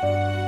Música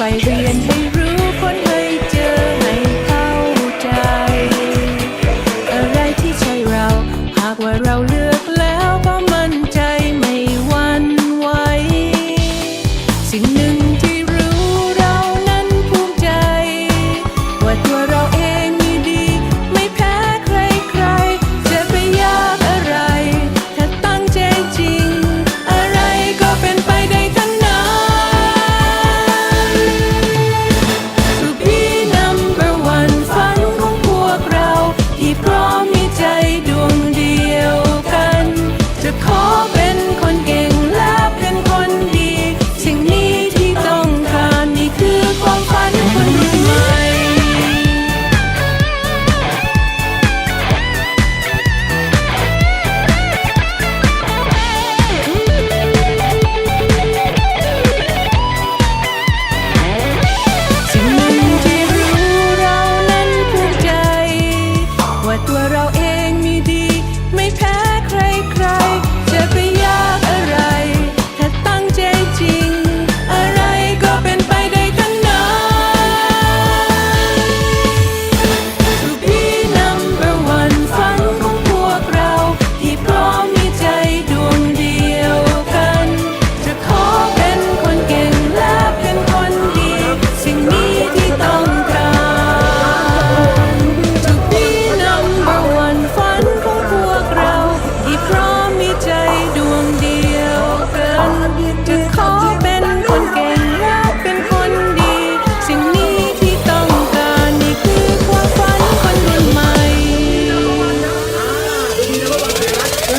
ไฟเรียนให้รู้ค้นให้เจอให้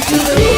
to the